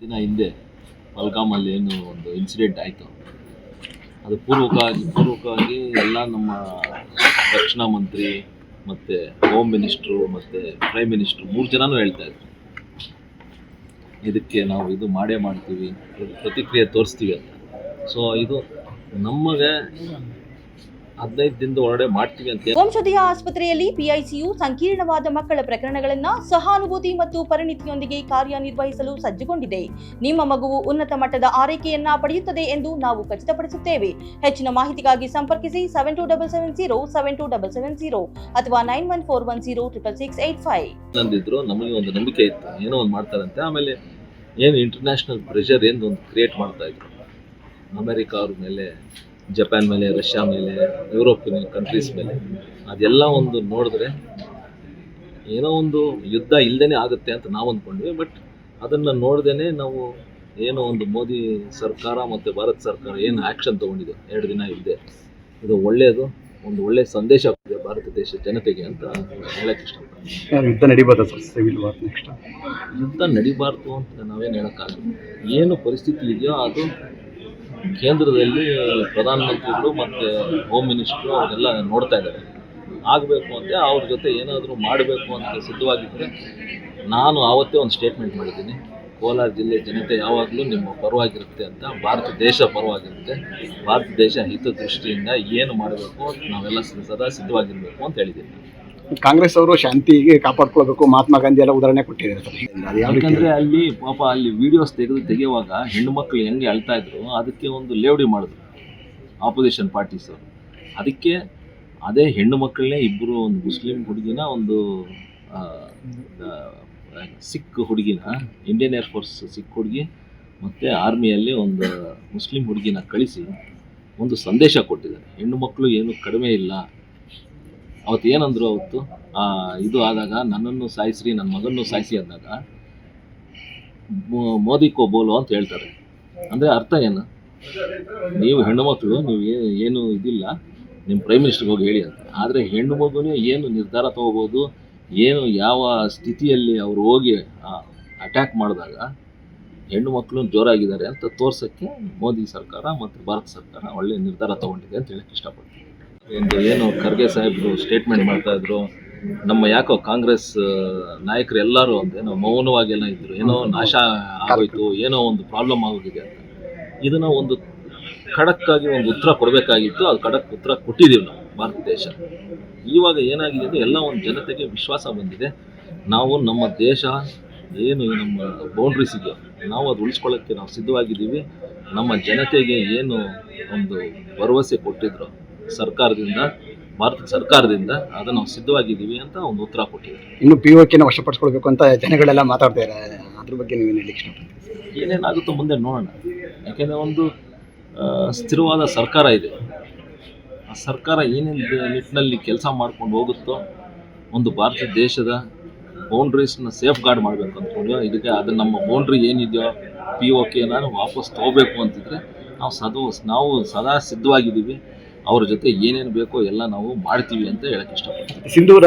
ದಿನ ಹಿಂದೆ ಪಲ್ಗಾಮಲ್ಲಿ ಏನು ಒಂದು ಇನ್ಸಿಡೆಂಟ್ ಆಯಿತು. ಅದು ಪೂರ್ವಕವಾಗಿ ಪೂರ್ವಕವಾಗಿ ಎಲ್ಲ ನಮ್ಮ ರಕ್ಷಣಾ ಮಂತ್ರಿ ಮತ್ತು ಹೋಮ್ ಮಿನಿಸ್ಟ್ರು ಮತ್ತು ಪ್ರೈಮ್ ಮಿನಿಸ್ಟ್ರು ಮೂರು ಜನನೂ ಹೇಳ್ತಾ ಇದ್ರು. ಇದಕ್ಕೆ ನಾವು ಇದು ಮಾಡೇ ಮಾಡ್ತೀವಿ ಪ್ರತಿಕ್ರಿಯೆ ತೋರಿಸ್ತೀವಿ ಅಂತ. ಸೊ ಇದು ನಮಗೆ ಹದಿನೈದು ದಿನದ ಒಳಗಡೆ ಮಾಡ್ತೀವಿ ಅಂತ ವಂಶಧಿಯ ಆಸ್ಪತ್ರೆಯಲ್ಲಿ ಪಿಐಸಿಯು ಸಂಕೀರ್ಣವಾದ ಮಕ್ಕಳ ಪ್ರಕರಣಗಳನ್ನು ಸಹಾನುಭೂತಿ ಮತ್ತು ಪರಿಣಿತಿಯೊಂದಿಗೆ ಕಾರ್ಯನಿರ್ವಹಿಸಲು ಸಜ್ಜುಗೊಂಡಿದೆ. ನಿಮ್ಮ ಮಗುವು ಉನ್ನತ ಮಟ್ಟದ ಆರೈಕೆಯನ್ನ ಪಡೆಯುತ್ತದೆ ಎಂದು ನಾವು ಖಚಿತಪಡಿಸುತ್ತೇವೆ. ಹೆಚ್ಚಿನ ಮಾಹಿತಿಗಾಗಿ ಸಂಪರ್ಕಿಸಿ seven two double seven zero seven two double seven zero ಅಥವಾ nine one four one zero triple six eight five ನಂದಿದ್ರು ನಮಗೆ ಒಂದು ನಂಬಿಕೆ ಇತ್ತು. ಏನೋ ಒಂದು ಮಾಡ್ತಾರಂತೆ ಆಮೇಲೆ ಏನು ಇಂಟರ್ನ್ಯಾಷನಲ್ ಪ್ರೆಷರ್ ಏನು ಒಂದು ಕ್ರಿಯೇಟ್ ಮಾಡ್ತಾ ಇದ್ರು. ಅಮೆರಿಕ ಅವ್ರ ಮೇಲೆ ಜಪಾನ್ ಮೇಲೆ ರಷ್ಯಾ ಮೇಲೆ ಯುರೋಪಿನ ಕಂಟ್ರೀಸ್ ಮೇಲೆ ಅದೆಲ್ಲ ಒಂದು ನೋಡಿದ್ರೆ ಏನೋ ಒಂದು ಯುದ್ಧ ಇಲ್ಲದೇ ಆಗುತ್ತೆ ಅಂತ ನಾವು ಅಂದ್ಕೊಂಡ್ವಿ ಬಟ್ ಅದನ್ನು ನೋಡ್ದೇ ನಾವು ಏನೋ ಒಂದು ಮೋದಿ ಸರ್ಕಾರ ಮತ್ತು ಭಾರತ ಸರ್ಕಾರ ಏನು ಆ್ಯಕ್ಷನ್ ತೊಗೊಂಡಿದೆ ಎರಡು ದಿನ ಇಲ್ಲದೆ ಇದು ಒಳ್ಳೆಯದು ಒಂದು ಒಳ್ಳೆಯ ಸಂದೇಶ ಆಗ್ತದೆ ಭಾರತ ದೇಶ ಜನತೆಗೆ ಅಂತ ಹೇಳಕ್ಕೆ ಇಷ್ಟಪಡ್ತೀನಿ. ಯುದ್ಧ ನಡಿಬಾರ್ದು ಸರ್ ಸಿವಿಲ್ ವಾರ್ ನೆಕ್ಸ್ಟ್ ಯುದ್ಧ ನಡಿಬಾರ್ದು ಅಂತ ನಾವೇನು ಹೇಳೋಕ್ಕಾಗಲ್ಲ. ಏನು ಪರಿಸ್ಥಿತಿ ಇದೆಯೋ ಅದು ಕೇಂದ್ರದಲ್ಲಿ ಪ್ರಧಾನಮಂತ್ರಿಗಳು ಮತ್ತು ಹೋಮ್ ಮಿನಿಸ್ಟ್ರು ಅವರೆಲ್ಲ ನೋಡ್ತಾ ಇದ್ದಾರೆ. ಆಗಬೇಕು ಅಂತ, ಅವ್ರ ಜೊತೆ ಏನಾದರೂ ಮಾಡಬೇಕು ಅಂತ ಸಿದ್ಧವಾಗಿದ್ದರೆ ನಾನು ಆವತ್ತೇ ಒಂದು ಸ್ಟೇಟ್ಮೆಂಟ್ ಮಾಡಿದ್ದೀನಿ. ಕೋಲಾರ ಜಿಲ್ಲೆ ಜನತೆ ಯಾವಾಗಲೂ ನಿಮ್ಮ ಪರವಾಗಿರುತ್ತೆ ಅಂತ, ಭಾರತ ದೇಶ ಪರವಾಗಿರುತ್ತೆ. ಭಾರತ ದೇಶ ಹಿತದೃಷ್ಟಿಯಿಂದ ಏನು ಮಾಡಬೇಕು ನಾವೆಲ್ಲ ಸದಾ ಸಿದ್ಧವಾಗಿರಬೇಕು ಅಂತ ಹೇಳಿದ್ದೀನಿ. ಕಾಂಗ್ರೆಸ್ ಅವರು ಶಾಂತಿಗೆ ಕಾಪಾಡ್ಕೊಳ್ಬೇಕು ಮಹಾತ್ಮ ಗಾಂಧಿ ಎಲ್ಲ ಉದಾಹರಣೆ ಕೊಟ್ಟಿದ್ದಾರೆ ಸರ್. ಯಾಕಂದ್ರೆ ಅಲ್ಲಿ ಪಾಪ ಅಲ್ಲಿ ವಿಡಿಯೋಸ್ ತೆಗೆದು ತೆಗೆಯುವಾಗ ಹೆಣ್ಣು ಮಕ್ಕಳು ಹೆಂಗೆ ಅಳ್ತಾ ಇದ್ರು ಅದಕ್ಕೆ ಒಂದು ಲೇವಡಿ ಮಾಡಿದ್ರು ಆಪೋಸಿಷನ್ ಪಾರ್ಟೀಸ್ ಅದಕ್ಕೆ ಅದೇ ಹೆಣ್ಣು ಮಕ್ಕಳನ್ನೇ ಇಬ್ಬರು ಒಂದು ಮುಸ್ಲಿಂ ಹುಡುಗಿನ ಒಂದು ಸಿಖ್ ಹುಡುಗಿನ ಇಂಡಿಯನ್ ಏರ್ಫೋರ್ಸ್ ಸಿಖ್ ಹುಡುಗಿ ಮತ್ತು ಆರ್ಮಿಯಲ್ಲಿ ಒಂದು ಮುಸ್ಲಿಂ ಹುಡುಗಿನ ಕಳಿಸಿ ಒಂದು ಸಂದೇಶ ಕೊಟ್ಟಿದ್ದಾರೆ. ಹೆಣ್ಣು ಮಕ್ಕಳು ಏನು ಕಡಿಮೆ ಇಲ್ಲ ಅವತ್ತು ಏನಂದ್ರು ಅವತ್ತು ಇದು ಆದಾಗ ನನ್ನನ್ನು ಸಾಯಿಸ್ರಿ ನನ್ನ ಮಗನ್ನು ಸಾಯಿಸಿ ಅಂದಾಗ ಮೋದಿ ಕೋ ಬೋಲು ಅಂತ ಹೇಳ್ತಾರೆ. ಅಂದರೆ ಅರ್ಥ ಏನು? ನೀವು ಹೆಣ್ಣು ಮಕ್ಕಳು, ನೀವು ಏನು ಇದಿಲ್ಲ ನಿಮ್ಮ ಪ್ರೈಮ್ ಮಿನಿಸ್ಟರ್ಗೆ ಹೋಗಿ ಹೇಳಿ ಅಂತ. ಆದರೆ ಹೆಣ್ಣು ಮಗುನೇ ಏನು ನಿರ್ಧಾರ ತಗೋಬೋದು, ಏನು ಯಾವ ಸ್ಥಿತಿಯಲ್ಲಿ ಅವರು ಹೋಗಿ ಅಟ್ಯಾಕ್ ಮಾಡಿದಾಗ ಹೆಣ್ಣು ಮಕ್ಕಳು ಜೋರಾಗಿದ್ದಾರೆ ಅಂತ ತೋರ್ಸೋಕ್ಕೆ ಮೋದಿ ಸರ್ಕಾರ ಮತ್ತು ಭಾರತ ಸರ್ಕಾರ ಒಳ್ಳೆಯ ನಿರ್ಧಾರ ತಗೊಂಡಿದೆ ಅಂತ ಹೇಳಕ್ಕೆ ಇಷ್ಟಪಡ್ತೀನಿ. ಒಂದು ಏನು ಖರ್ಗೆ ಸಾಹೇಬ್ರು ಸ್ಟೇಟ್ಮೆಂಟ್ ಮಾಡ್ತಾ ಇದ್ರು. ನಮ್ಮ ಯಾಕೋ ಕಾಂಗ್ರೆಸ್ ನಾಯಕರು ಎಲ್ಲರೂ ಏನೋ ಮೌನವಾಗೆಲ್ಲ ಇದ್ರು. ಏನೋ ನಾಶ ಆಗೋಯ್ತು, ಏನೋ ಒಂದು ಪ್ರಾಬ್ಲಮ್ ಆಗೋಗಿದೆ ಅಂತ. ಇದನ್ನ ಒಂದು ಖಡಕ್ಕಾಗಿ ಒಂದು ಉತ್ತರ ಕೊಡಬೇಕಾಗಿತ್ತು. ಅದು ಖಡಕ್ ಉತ್ತರ ಕೊಟ್ಟಿದ್ದೀವಿ ನಾವು, ಭಾರತ ದೇಶ. ಇವಾಗ ಏನಾಗಿದೆ ಅಂದರೆ ಎಲ್ಲ ಒಂದು ಜನತೆಗೆ ವಿಶ್ವಾಸ ಬಂದಿದೆ. ನಾವು ನಮ್ಮ ದೇಶ ಏನು ನಮ್ಮ ಬೌಂಡ್ರೀಸ್ ಇದೆಯೋ, ನಾವು ಅದು ಉಳಿಸ್ಕೊಳ್ಳೋಕ್ಕೆ ನಾವು ಸಿದ್ಧವಾಗಿದ್ದೀವಿ. ನಮ್ಮ ಜನತೆಗೆ ಏನು ಒಂದು ಭರವಸೆ ಕೊಟ್ಟಿದ್ರು ಸರ್ಕಾರದಿಂದ ಭಾರತ ಸರ್ಕಾರದಿಂದ ಅದನ್ನು ನಾವು ಸಿದ್ಧವಾಗಿದ್ದೀವಿ ಅಂತ ಒಂದು ಉತ್ತರ ಕೊಟ್ಟಿದ್ದಾರೆ. ಇನ್ನು ಪಿ ನ ವಶಪಡಿಸ್ಕೊಳ್ಬೇಕು ಅಂತ ಜನಗಳೆಲ್ಲ ಮಾತಾಡ್ತಾ ಇದ್ದಾರೆ. ಅದ್ರ ಬಗ್ಗೆ ನೀವು ಹೇಳಿ ಏನೇನಾಗುತ್ತೋ ಮುಂದೆ ನೋಡೋಣ. ಯಾಕೆಂದರೆ ಒಂದು ಸ್ಥಿರವಾದ ಸರ್ಕಾರ ಇದೆ. ಆ ಸರ್ಕಾರ ಏನೇನು ನಿಟ್ಟಿನಲ್ಲಿ ಕೆಲಸ ಮಾಡ್ಕೊಂಡು ಹೋಗುತ್ತೋ ಒಂದು ಭಾರತ ದೇಶದ ಬೌಂಡ್ರೀಸ್ನ ಸೇಫ್ ಗಾರ್ಡ್ ಮಾಡಬೇಕು ಅಂದ್ಕೊಂಡು ಇದಕ್ಕೆ ಅದು ನಮ್ಮ ಬೌಂಡ್ರಿ ಏನಿದೆಯೋ ಪಿ ಒ ಕೆನ ವಾಪಸ್ ತೊಗೋಬೇಕು ಅಂತಿದ್ರೆ ನಾವು ಸದು ನಾವು ಸದಾ ಸಿದ್ಧವಾಗಿದ್ದೀವಿ. ಅವ್ರ ಜೊತೆ ಏನೇನು ಬೇಕೋ ಎಲ್ಲ ನಾವು ಮಾಡ್ತೀವಿ ಅಂತ ಹೇಳಕ್ಕೆ ಇಷ್ಟಪಡ್ತೀವಿ ಸಿಂಧೂರ